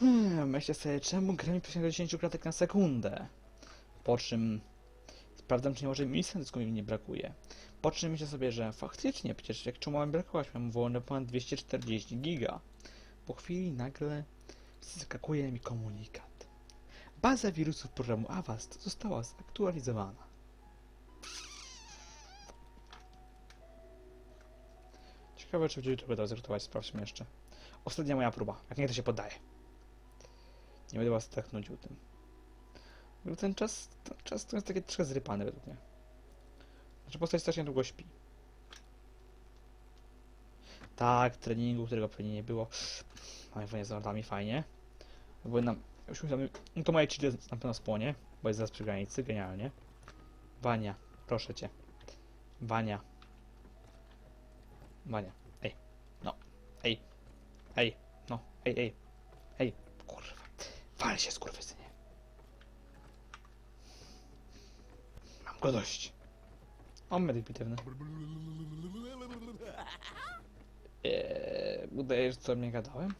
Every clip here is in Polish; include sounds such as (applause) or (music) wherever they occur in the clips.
Hmm, myślę sobie, czemu gra mi przeciąga 10 klatek na sekundę? Po czym sprawdzam, czy nie może dysku mi nie brakuje. Po czym myślę sobie, że faktycznie, przecież jak czemu mam brakować? Mam wolne ponad 240 giga. Po chwili nagle skakuje mi komunikat. Baza wirusów programu Avast została zaktualizowana. Ciekawe, czy będzie dał zrekrutować, sprawdźmy jeszcze. Ostatnia moja próba. Jak nie, to się poddaje. Nie będę was tak nudził tym. Ten czas, ten czas to jest taki trochę zrypany według mnie. Znaczy postać strasznie długo śpi. Tak, treningu, którego pewnie nie było. Mamy fajnie z nami, fajnie. Bo nam, już myślałem, no to moje cheaty na pewno spłonie, bo jest zaraz przy granicy, genialnie. Wania, proszę cię. Wania. Wania, ej, no, ej, ej, no, ej, ej, ej, kurwa, wal się skurwysynie. Mam go dość. On medyk bitewny. Eee, udaje, że co mnie gadałem?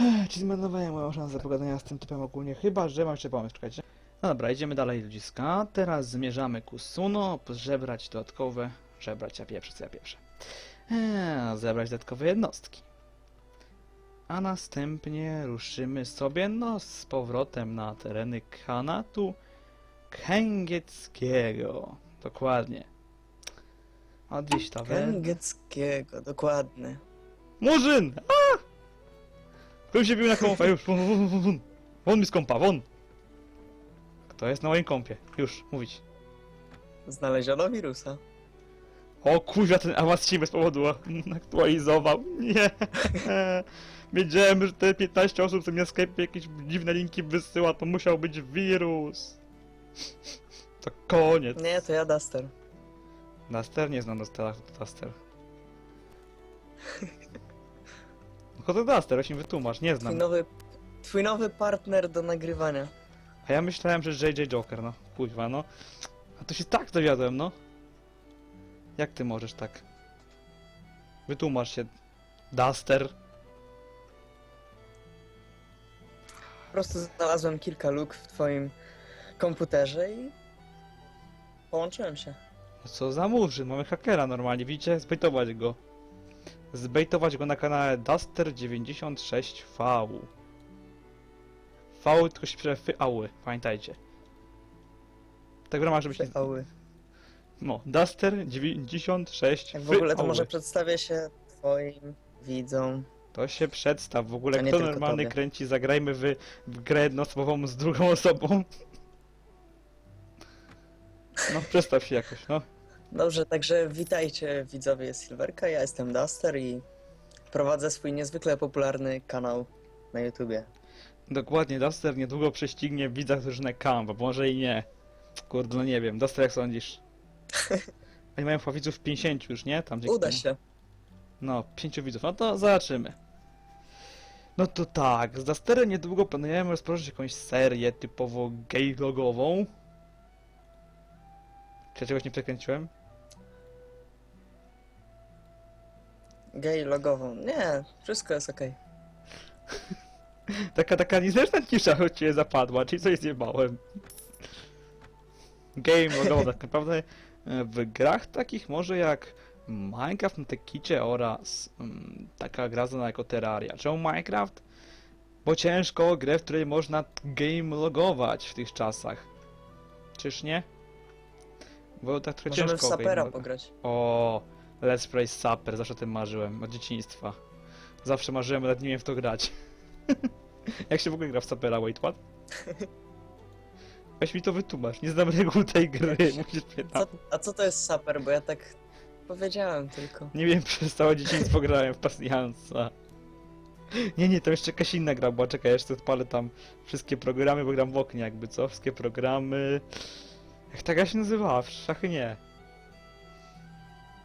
Ech, Czyli zmarnowałem moją szansę pogadania z tym typem ogólnie, chyba że mam jeszcze pomysł, czekajcie. No dobra, idziemy dalej ludziska. Teraz zmierzamy ku Suno, żebrać dodatkowe... Żebrać, ja pieprzę, co ja pieprzę. Eee, zebrać dodatkowe jednostki. A następnie ruszymy sobie, no, z powrotem na tereny Khanatu Kęgieckiego. Dokładnie. Odwieź to Kęgieckiego, dokładnie. Murzyn! A! Bym się bił na kąpę, już, won, won, won, won. Won mi won! Kto jest na moim kąpie? Już, mówić. Znaleziono wirusa. O kurwa, ten awans się bez powodu aktualizował. Nie. Wiedziałem, że te 15 osób, co mnie Skype jakieś dziwne linki wysyła, to musiał być wirus. To koniec. Nie, to ja Duster. Duster? Nie znam Dustera, to Duster. No to Duster, właśnie wytłumacz, nie Twój znam. nowy, twój nowy partner do nagrywania. A ja myślałem, że JJ Joker, no. Kuźwa, no. A to się tak dowiadłem, no. Jak ty możesz tak? Wytłumacz się. Duster. Po prostu znalazłem kilka luk w twoim komputerze i połączyłem się. No co za murzyn, mamy hakera normalnie, widzicie? Zbejtować go. Zbejtować go na kanale Duster96V. V tylko się pisze fyały, pamiętajcie. Tak gra ma, żeby się... Ały. No, Duster96 Jak w ogóle to może przedstawię się twoim widzom. To się przedstaw. W ogóle To nie kto tylko normalny tobie. kręci Zagrajmy w, w grę jednoosobową z drugą osobą? No, przedstaw się jakoś, no. Dobrze, także witajcie widzowie Silverka, ja jestem Duster i prowadzę swój niezwykle popularny kanał na YouTubie. Dokładnie, Duster niedługo prześcignie widza drużynę Kamp, a może i nie. Kurde, no nie wiem. Duster, jak sądzisz? Oni mają chyba widzów 50 już, nie? Tam gdzie- Uda się. No, 5 widzów. No to zobaczymy. No to tak, z Dusterem niedługo planujemy rozpocząć jakąś serię typowo gay-logową. Czy ja czegoś nie przekręciłem? Gej logową. Nie, wszystko jest okej. (laughs) Taka, taka niezręczna cisza od ciebie zapadła, czyli coś zjebałem. Game logowo tak naprawdę e, w grach takich może jak Minecraft na Tekicie oraz mm, taka gra znana jako Terraria. Czemu Minecraft? Bo ciężko grę, w której można game logować w tych czasach. Czyż nie? Bo tak trochę Możemy w ciężko game Sapera pograć. o, Let's Play Sapper, zawsze o tym marzyłem, od dzieciństwa. Zawsze marzyłem, ale nie wiem w to grać. (laughs) Jak się w ogóle gra w Sapera, wait, what? (laughs) Weź mi to wytłumacz, nie znam reguł tej gry, musisz mnie Co, a co to jest Saper? Bo ja tak powiedziałem tylko. Nie wiem, (laughs) przez całe dzieciństwo grałem w Pasjansa. Nie, nie, to jeszcze jakaś inna gra była, czekaj, jeszcze odpalę tam wszystkie programy, bo gram w oknie jakby, co? Wszystkie programy... Jak ta gra się nazywała? W szachy nie.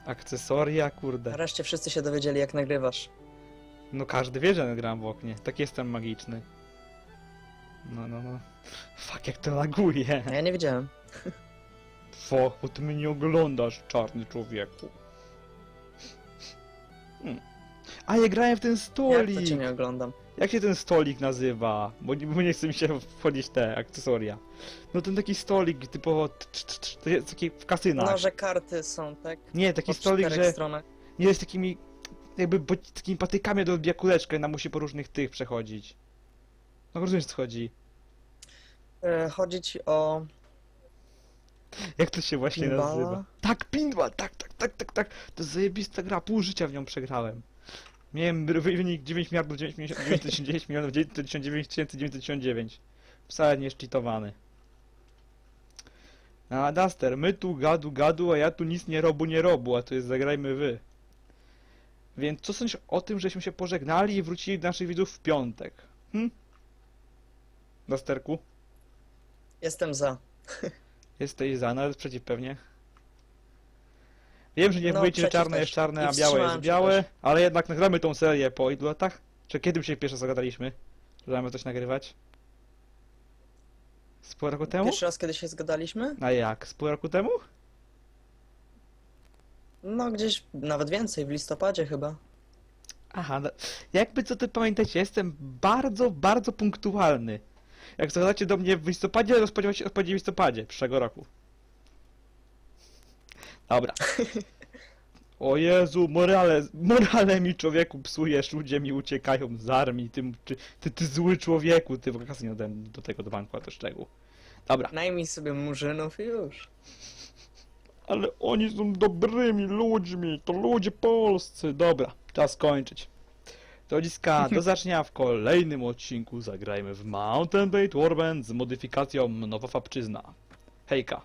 Akcesoria, kurde. Nareszcie wszyscy się dowiedzieli jak nagrywasz. No każdy wie, że gram w oknie. Tak jestem magiczny. No, no, no. Fuck, jak to laguje. A ja nie wiedziałem. Fuck, bo ty mnie nie oglądasz, czarny człowieku. Hmm. A ja grałem w ten Jak to stolik! cię nie oglądam? Jak się ten stolik nazywa? Bo, nie- bo nie chce mi się wchodzić te akcesoria. No ten taki stolik typowo... t- t- t- To jest taki w kasynach. No, że karty są, tak? Nie, taki Po stolik, czterech że stronach. nie jest takimi... Jakby bo, takimi patykami do odbija kuleczkę i nam musi po różnych tych przechodzić. No rozumiesz co chodzi. E, chodzi ci o... Jak to się właśnie Pinballa? nazywa? Tak, pinball, tak, tak, tak, tak, tak. To jest zajebista gra, pół życia w nią przegrałem. Miałem wy- wynik 9 miliardów 999 milionów 999 999. Wcale nie szczytowany. A Duster, my tu gadu gadu, a ja tu nic nie robu nie robu, a to jest zagrajmy wy. Więc co sądzisz o tym, żeśmy się pożegnali i wrócili do naszych widzów w piątek? Hm? Dusterku? Jestem za. Jesteś za, nawet przeciw pewnie. Wiem, że nie No, mówicie, że przeciw czarne też. jest czarne, I a białe jest wstrzymałem się białe, też. ale jednak nagramy tą serię po ilu latach? Czy kiedy się pierwszy zagadaliśmy? Że mamy coś nagrywać? Z pół roku temu? Pierwszy raz, kiedy się zgadaliśmy? A jak? Z pół roku temu? No, gdzieś nawet więcej, w listopadzie chyba. Aha, no, jakby co ty pamiętacie, jestem bardzo, bardzo punktualny. Jak zagadacie do mnie w listopadzie, to spodziewajcie się odpowiedzi w listopadzie przyszłego roku. Dobra. (laughs) O Jezu, morale, morale mi człowieku psujesz, ludzie mi uciekają z armii, ty, ty, ty, ty zły człowieku, ty w okazji nie dałem do tego do banku, a to szczegół. Dobra, Najmij sobie murzynów i już. ale oni są dobrymi ludźmi, to ludzie polscy. Dobra, czas kończyć. To dziska, do zacznia w kolejnym odcinku zagrajmy w Mountain Blade Warband z modyfikacją Nowa Fabczyzna. Hejka.